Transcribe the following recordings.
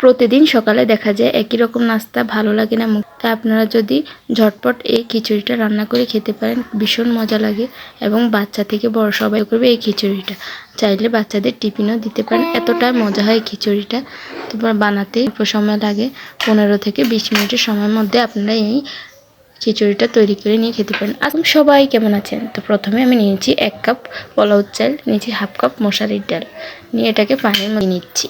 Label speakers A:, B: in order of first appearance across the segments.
A: প্রতিদিন সকালে দেখা যায় একই রকম নাস্তা, ভালো লাগে না মুখ। তা আপনারা যদি ঝটপট এই খিচুড়িটা রান্না করে খেতে পারেন, ভীষণ মজা লাগে এবং বাচ্চা থেকে বড় সবাই করবে এই খিচুড়িটা। চাইলে বাচ্চাদের টিফিনও দিতে পারেন, এতটা মজা হয় খিচুড়িটা। তোমার বানাতে অল্প সময় লাগে, পনেরো থেকে বিশ মিনিটের সময়ের মধ্যে আপনারা এই খিচুড়িটা তৈরি করে নিয়ে খেতে পারেন। এখন সবাই কেমন আছেন? তো প্রথমে আমি নিয়েছি এক কাপ পোলাও চাল, নিয়েছি হাফ কাপ মশারির ডাল। নিয়ে এটাকে পানির মধ্যে নিচ্ছি।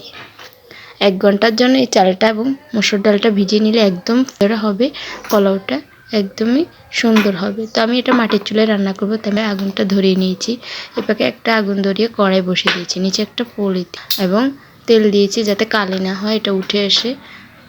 A: এক ঘণ্টার জন্য এই চালটা এবং মসুর ডালটা ভিজিয়ে নিলে একদম ফেরা হবে, পোলাওটা একদমই সুন্দর হবে। তো আমি এটা মাটির চুলে রান্না করব, তাই আমি আগুনটা ধরিয়ে নিয়েছি। এপাকে একটা আগুন ধরিয়ে কড়াই বসিয়ে দিয়েছি, নিচে একটা পলিথিন এবং তেল দিয়েছি যাতে কালি না হয়, এটা উঠে আসে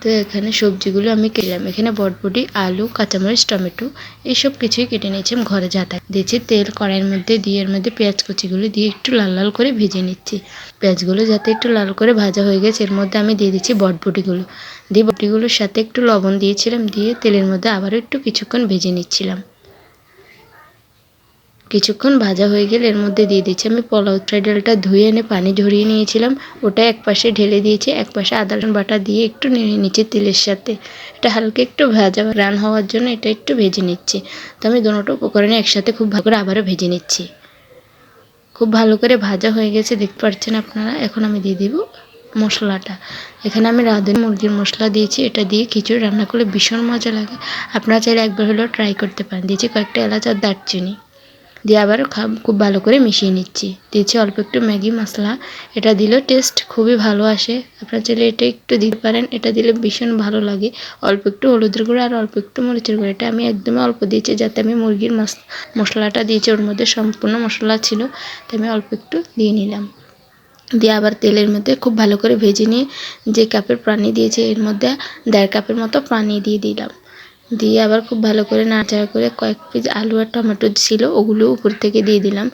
A: তো এখানে সবজিগুলো আমি কেটলাম এখানে বটবটি, আলু, কাঁচামরিচ, টমেটো এইসব কিছুই কেটে নিয়েছি আমি ঘরে যা থাকে দিয়েছি তেল, কড়াইয়ের মধ্যে দিয়ে এর মধ্যে পেঁয়াজ কুচিগুলো দিয়ে একটু লাল লাল করে ভেজে নিচ্ছি। পেঁয়াজগুলো যাতে একটু লাল করে ভাজা হয়ে গেছে, এর মধ্যে আমি দিয়ে দিচ্ছি বটবটিগুলো। দিয়ে বটবটিগুলোর সাথে একটু লবণ দিয়েছিলাম, দিয়ে তেলের মধ্যে আবারও একটু কিছুক্ষণ ভেজে নিচ্ছিলাম। কিছুক্ষণ ভাজা হয়ে গেলে এর মধ্যে দিয়ে দিচ্ছি। আমি পোলাও ডালটা ধুয়ে এনে পানি ঝরিয়ে নিয়েছিলাম। ওটা এক পাশে ঢেলে দিয়েছি এক পাশে আদা বাটা দিয়ে একটু নেড়ে নিচ্ছি তেলের সাথে। এটা হালকা একটু ভাজা রান হওয়ার জন্য এটা একটু ভেজে নিচ্ছি। তো আমি দুটো উপকরণে একসাথে খুব ভালো করে আবারও ভেজে নিচ্ছি। খুব ভালো করে ভাজা হয়ে গেছে, দেখতে পাচ্ছেন আপনারা? এখন আমি দিয়ে দিব মশলাটা। এখানে আমি রাঁধুনি মুরগির মশলা দিয়েছি। এটা দিয়ে খিচুড়ি রান্না করলে ভীষণ মজা লাগে। আপনারা চাইলে একবার হলেও ট্রাই করতে পারেন। দিয়েছি কয়েকটা এলাচ আর দারচিনি। দিয়ে আবার খুব ভালো করে মিশিয়ে নিচ্ছি। দিয়েছি অল্প একটু ম্যাগি মশলা। এটা দিলেও টেস্ট খুবই ভালো আসে। আপনারা চাইলে এটা একটু দিতে পারেন। এটা দিলে ভীষণ ভালো লাগে। অল্প একটু হলুদের গুঁড়ো আর অল্প একটু মরিচের গুঁড়ো। এটা আমি একদমই অল্প দিয়েছি যাতে আমি মুরগির মশলাটা দিয়েছি। ওর মধ্যে সম্পূর্ণ মশলা ছিল। তাই আমি অল্প একটু দিয়ে নিলাম। দিয়ে আবার তেলের মধ্যে খুব ভালো করে ভেজে নিয়ে যে কাপের পানি দিয়েছি, এর মধ্যে দেড় কাপের মতো পানি দিয়ে দিলাম। দিয়ে আবার খুব ভালো করে নাড়াচাড়া করে কয়েক পিস আলু আর টমেটো ছিল, ওগুলো উপর থেকে দিয়ে দিলাম।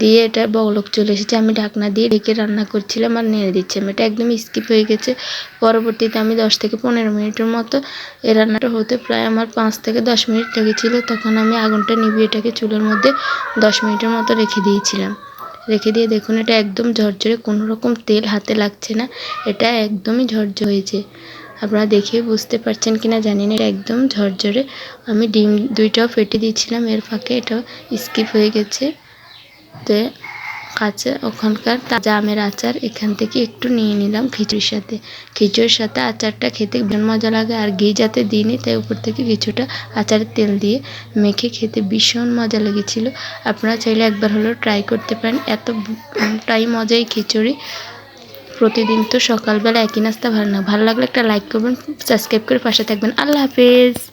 A: দিয়ে এটা বগলক চলে এসেছে। আমি ঢাকনা দিয়ে ঢেকে রান্না করছিলাম আর নেড়ে দিচ্ছিলাম। এটা একদম স্কিপ হয়ে গেছে। পরবর্তীতে আমি দশ থেকে পনেরো মিনিটের মতো এই রান্নাটা হতে প্রায় আমার পাঁচ থেকে দশ মিনিট লেগেছিলো। তখন আমি আগুনটা নিভিয়ে এটাকে চুলের মধ্যে দশ মিনিটের মতো রেখে দিয়েছিলাম। রেখে দিয়ে দেখুন, এটা একদম ঝরঝরে কোনো রকম তেল হাতে লাগছে না। এটা একদমই ঝরঝর হয়েছে। আপনারা দেখে বুঝতে পারছেন কিনা জানি না, এটা একদম ঝরঝরে। আমি ডিম দুইটাও ফেটে দিয়েছিলাম, এর ফাঁকে এটা স্কিপ হয়ে গেছে। তো কাঁচা ওখানকার তাজা আমের আচার, এখান থেকে একটু নিয়ে নিলাম খিচুড়ির সাথে। খিচুড়ির সাথে আচারটা খেতে ভীষণ মজা লাগে, আর ঘি যাতে দিইনি, তাই উপর থেকে কিছুটা আচারের তেল দিয়ে মেখে খেতে ভীষণ মজা লেগেছিল। আপনারা চাইলে একবার হলেও ট্রাই করতে পারেন। এতটাই মজাই খিচুড়ি। প্রতিদিন তো সকালবেলা একই নাস্তা ভালো না। ভালো লাগলে একটা লাইক করবেন সাবস্ক্রাইব করে পাশে থাকবেন। আল্লাহ হাফেজ!